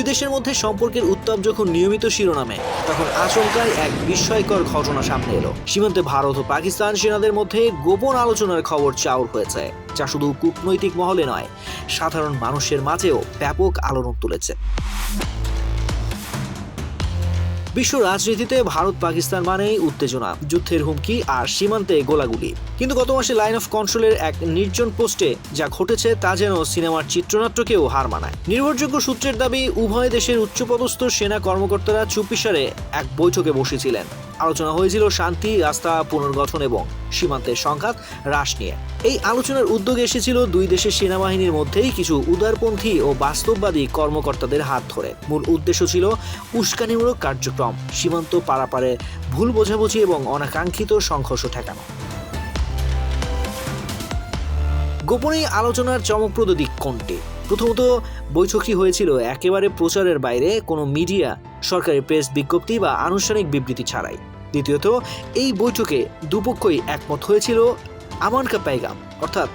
দুই দেশের মধ্যে সম্পর্কের উত্তাপ যখন নিয়মিত শিরোনামে, তখন আশঙ্কায় এক বিস্ময়কর ঘটনা সামনে এলো। সীমান্তে ভারত ও পাকিস্তান সেনাদের মধ্যে গোপন আলোচনার খবর চাউর হয়েছে। যা শুধু কূটনৈতিক মহলে নয়, সাধারণ মানুষের মাঝেও ব্যাপক আলোড়ন তুলেছে। বিশ্ব রাজনীতিতে ভারত পাকিস্তান মানেই উত্তেজনা, যুদ্ধের হুমকি আর সীমান্তে গোলাগুলি। কিন্তু গত মাসে লাইন অফ কন্ট্রোলের এক নির্জন পোস্টে যা ঘটেছে তা যেন সিনেমার চিত্রনাট্যকেও হার মানায়। নির্ভরযোগ্য সূত্রের দাবি, উভয় দেশের উচ্চপদস্থ সেনা কর্মকর্তারা চুপিসারে এক বৈঠকে বসেছিলেন। আলোচনা হয়েছিল শান্তি, রাস্তা পুনর্গঠন এবং সীমান্তের সংঘাত, হ্রাস নিয়ে। এই আলোচনার উদ্যোগে এসেছিল দুই দেশের সেনাবাহিনীর মধ্যেই কিছু উদারপন্থী ও বাস্তববাদী কর্মকর্তাদের হাত ধরে। মূল উদ্দেশ্য ছিল উস্কানিমূলক কার্যক্রম, সীমান্ত পারাপারে ভুল বোঝাবুঝি এবং অনাকাঙ্ক্ষিত সংঘর্ষ ঠেকানো। গোপনে আলোচনার চমকপ্রদ দিক কোনটি? প্রথমত, বৈঠকটি হয়েছিল একেবারে প্রচারের বাইরে কোনো মিডিয়া, সরকারি প্রেস বিজ্ঞপ্তি বা আনুষ্ঠানিক বিবৃতি ছাড়াই। দ্বিতীয়ত, এই বৈঠকে দুপক্ষই একমত হয়েছিল আমানকা পাইগাম অর্থাৎ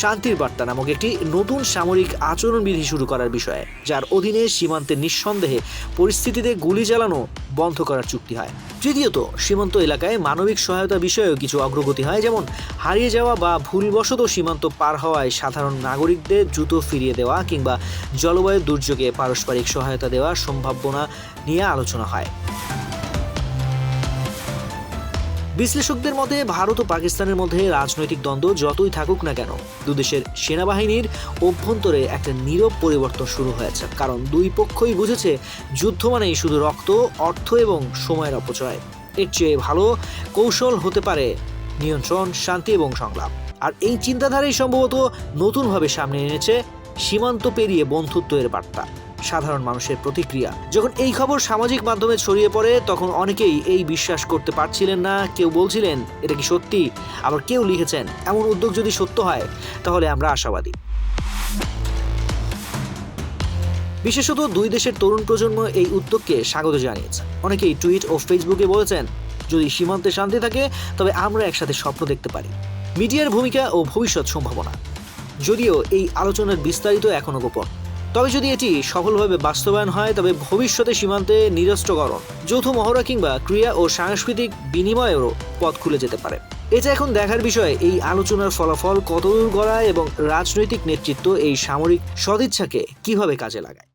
শান্তির বার্তা নামক একটি নতুন সামরিক আচরণবিধি শুরু করার বিষয়ে, যার অধীনে সীমান্তে নিঃসন্দেহে পরিস্থিতিতে গুলি চালানো বন্ধ করার চুক্তি হয়। তৃতীয়ত, সীমান্ত এলাকায় মানবিক সহায়তা বিষয়েও কিছু অগ্রগতি হয়, যেমন হারিয়ে যাওয়া বা ভুলবশত সীমান্ত পার হওয়ায় সাধারণ নাগরিকদের দ্রুত ফিরিয়ে দেওয়া কিংবা জলবায়ু দুর্যোগে পারস্পরিক সহায়তা দেওয়ার সম্ভাবনা নিয়ে আলোচনা হয়। বিশ্লেষকদের মতে, ভারত ও পাকিস্তানের মধ্যে রাজনৈতিক দ্বন্দ্ব যতই থাকুক না কেন, দুদেশের সেনাবাহিনীর অভ্যন্তরে একটা নীরব পরিবর্তন শুরু হয়েছে। কারণ দুই পক্ষই বুঝেছে, যুদ্ধ মানেই শুধু রক্ত, অর্থ এবং সময়ের অপচয়। এর চেয়ে ভালো কৌশল হতে পারে নিয়ন্ত্রণ, শান্তি এবং সংলাপ আর এই চিন্তাধারাই সম্ভবত নতুনভাবে সামনে এনেছে সীমান্ত পেরিয়ে বন্ধুত্বের বার্তা। সাধারণ মানুষের প্রতিক্রিয়া। যখন এই খবর সামাজিক মাধ্যমে ছড়িয়ে পড়ে, তখন অনেকেই এই বিশ্বাস করতে পারছিলেন না। কেউ বলছিলেন, এটা কি সত্যি? আবার কেউ লিখেছেন, এমন উদ্যোগ যদি সত্য হয়, তাহলে আমরা আশাবাদী। বিশেষত দুই দেশের তরুণ প্রজন্ম এই উদ্যোগকে স্বাগত জানিয়েছে। অনেকেই টুইট ও ফেসবুকে বলেছেন, যদি সীমান্তে শান্তি থাকে, তবে আমরা একসাথে স্বপ্ন দেখতে পারি। মিডিয়ার ভূমিকা ও ভবিষ্যৎ সম্ভাবনা। যদিও এই আলোচনার বিস্তারিত এখনও গোপন। তবে যদি এটি সফলভাবে বাস্তবায়ন হয়, তবে ভবিষ্যতে সীমান্তে নিরস্ত্রকরণ, যৌথ মহড়া কিংবা ক্রিয়া ও সাংস্কৃতিক বিনিময়েরও পথ খুলে যেতে পারে। এটা এখন দেখার বিষয়, এই আলোচনার ফলাফল কতদূর গড়ায় এবং রাজনৈতিক নেতৃত্ব এই সামরিক সদিচ্ছাকে কীভাবে কাজে লাগায়।